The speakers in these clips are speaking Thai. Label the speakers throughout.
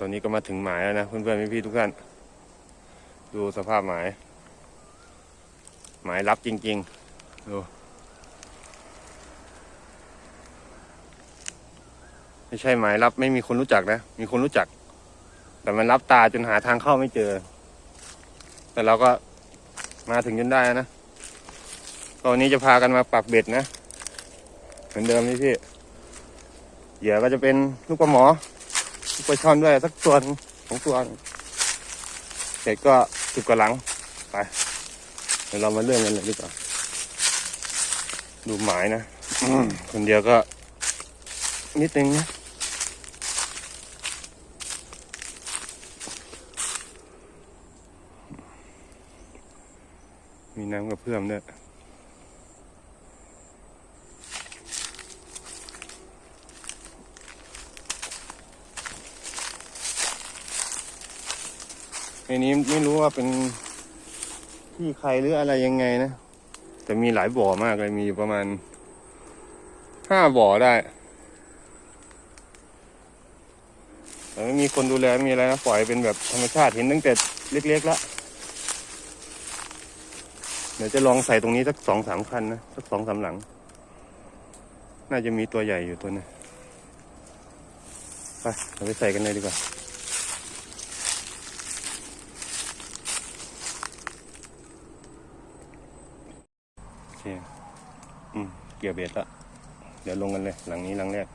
Speaker 1: ตอนนี้ก็มาถึงหมายแล้วนะเพื่อนๆพี่ๆทุกท่าน ดูสภาพหมาย หมายรับจริงๆดูไม่ใช่หมายรับไม่มีคนรู้จักนะ มีคนรู้จัก แต่มันรับตาจนหาทางเข้าไม่เจอ แต่เราก็มาถึงจนได้นะตอนนี้จะพากันมาปักเบ็ดนะ เหมือนเดิมนี่พี่เหยื่อก็จะเป็นลูกปลาหมอ ปลาช่อนด้วยสักตัวหนึ่งสองตัวนึงเสร็จก็สิบกว่าหลังไปเดี๋ยวเรามาเรื่องกันเลยดีกว่าดูหมายนะคนเดียวก็ นิดนึงนะมีน้ำกระเพื่อมด้วย นนี้ไม่รู้ว่าเป็นที่ใครหรืออะไรยังไงนะ แต่มีหลายบ่อมากเลยมีอยู่ประมาณห้าบ่อได้ แต่ไม่มีคนดูแลไม่มีอะไรนะปล่อยเป็นแบบธรรมชาติเห็นตั้งแต่เล็กๆแล้วเดี๋ยวจะลองใส่ตรงนี้สักสองสามคันนะสักสองสามหลัง น่าจะมีตัวใหญ่อยู่ตัวนึงไปเราไปใส่กันเลยดีกว่า โอเค อืม เกี่ยวเบ็ดละเดี๋ยวลงกันเลย หลังนี้หลังแรก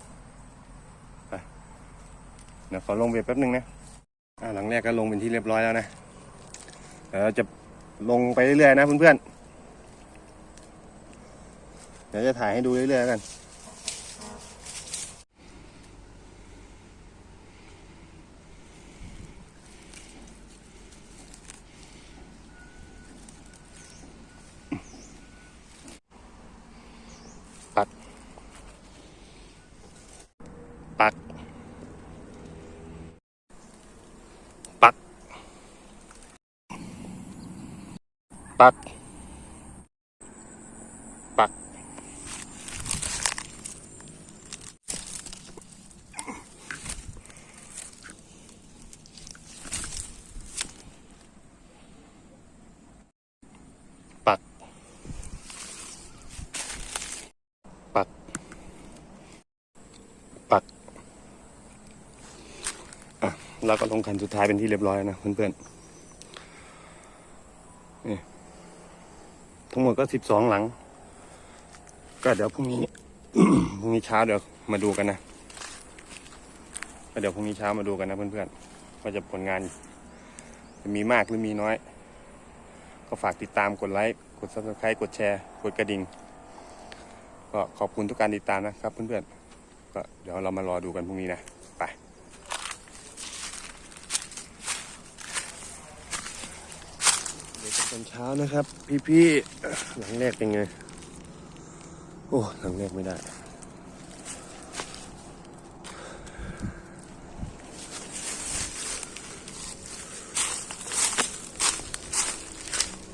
Speaker 1: ไปเดี๋ยวขอลงเบ็ดแป๊บนึงนะอ่าหลังแรกก็ลงเป็นที่เรียบร้อยแล้วนะเดี๋ยวเราจะลงไปเรื่อยๆนะเพื่อนๆเดี๋ยวจะถ่ายให้ดูเรื่อยๆกัน ปัก ปัก ปัก ปัก ปัก อะเราก็ลงคันสุดท้ายเป็นที่เรียบร้อยนะเพื่อนๆนี่ ทั้งหมดก็สิบสองหลัง ก็เดี๋ยวพรุ่งนี้พรุ่งนี้เช้าเดี๋ยวมาดูกันนะก็เดี๋ยวพรุ่งนี้เช้ามาดูกันนะเพื่อนๆว่าจะผลงาน จะมีมากหรือมีน้อย ก็ฝากติดตามกดไลค์กด subscribe กดแชร์ กดกระดิ่งก็ขอบคุณทุกการติดตามนะครับเพื่อนๆก็เดี๋ยวเรามารอดูกันพรุ่งนี้นะ ไป เดี๋ยว ตอนเช้านะครับ พี่พี่หลังแรกเป็นไง โอ้หลังแรกไม่ได้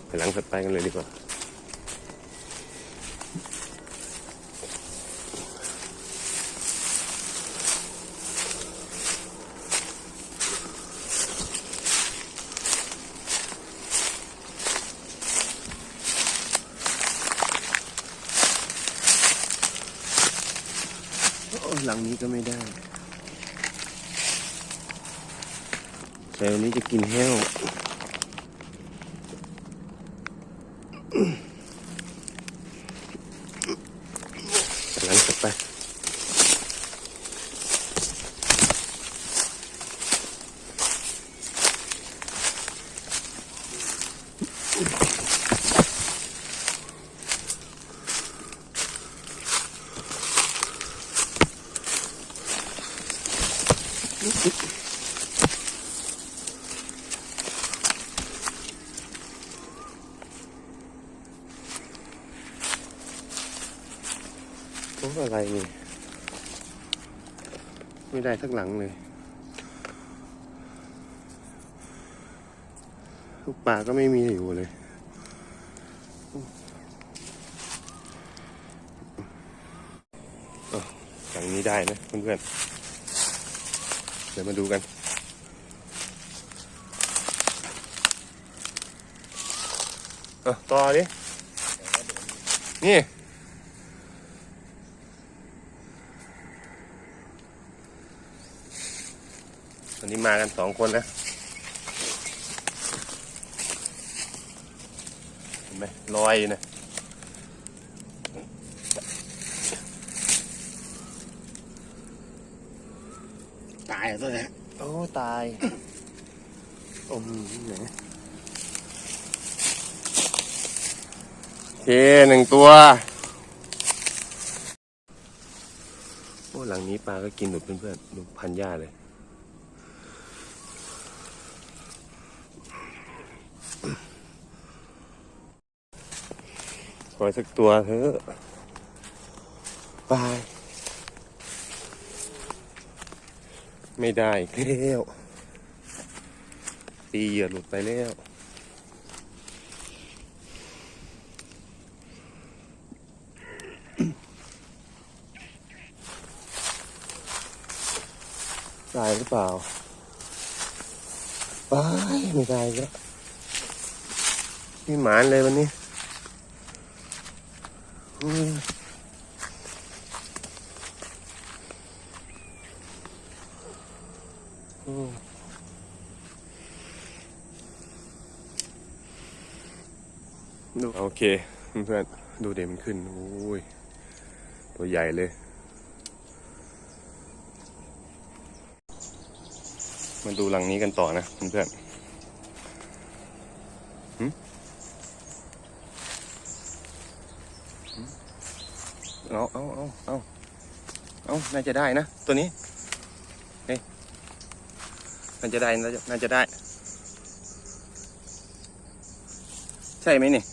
Speaker 1: ไปหลังถัดไปกันเลยดีกว่า หลังนี้ก็ไม่ได้แต่วันนี้จะกินแห้ว อะไรนี่ ไม่ได้สักหลังเลย ลูกป่าก็ไม่มีอยู่เลยอย่างนี้ได้นะเพื่อนๆ เดี๋ยวมาดูกันต่อดิ นี่ วันนี้มากันสองคนนะเห็นไหมลอยอยู่นะ
Speaker 2: ตายตัวนี้
Speaker 1: โอ้ตายอมไหนโอเคหนึ่งตัว โอ้หลังนี้ปลาก็กินหนุดเพื่อนๆดูพันหญ้าเลย ขอสักตัวเถอะบาย ไม่ได้แล้วตีเหยื่อหลุดไปแล้วได้หรือเปล่าไปไม่ได้แล้ว ม่หมานเลยวันนี้ดูโอเคเพื่อนดูเดมันขึ้น โอ้ย ตัวใหญ่เลย มาดูหลังนี้กันต่อนะเพื่อนๆหึหึ เอาเอาเอาเอาเอาน่าจะได้นะ ตัวนี้เฮ้ยน่าจะได้น่าจะได้ ใช่ไหมนี่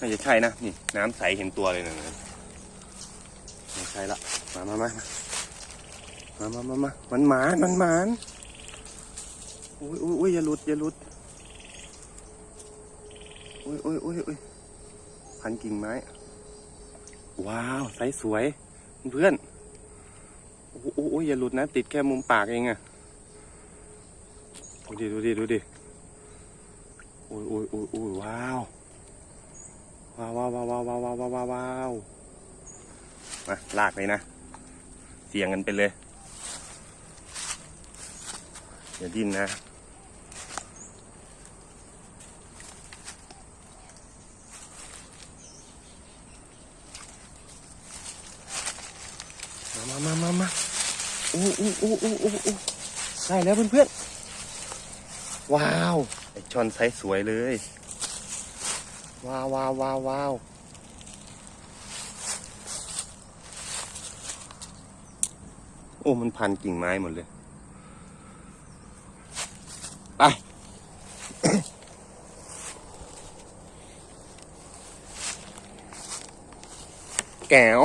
Speaker 1: น่าจะใช่นะนี่น้ำใสเห็นตัวเลยนะไม่ใช่ละมามามามามามามามามันหมานมันหมานอุ้ยอุ้ยอย่าหลุดอย่าหลุดอุ้ยอุ้ยอุ้ยอุ้ยันกิ่งไม้ ว้าวไซส์สวย เพื่อนโอ้ยอย่าหลุดนะ ติดแค่มุมปากเองอะดูดิ ดูดิ ดูดิ โอ้ยโอ้ยโอ้ยโอ้ยว้าว ว้าวว้าวว้าวว้าวว้าวว้าวว้าวมาลากเลยนะ เสียงกันไปเลย อย่าดิ้นนะ มามามาอู้อู้อู้อู้อู้อู้ได้แล้วเพื่อนๆ ว้าวไอช่อนไซส์สวยเลย ว้าวว้าวว้าวว้าวโอ้มันพันกิ่งไม้หมดเลย ไปแก้ว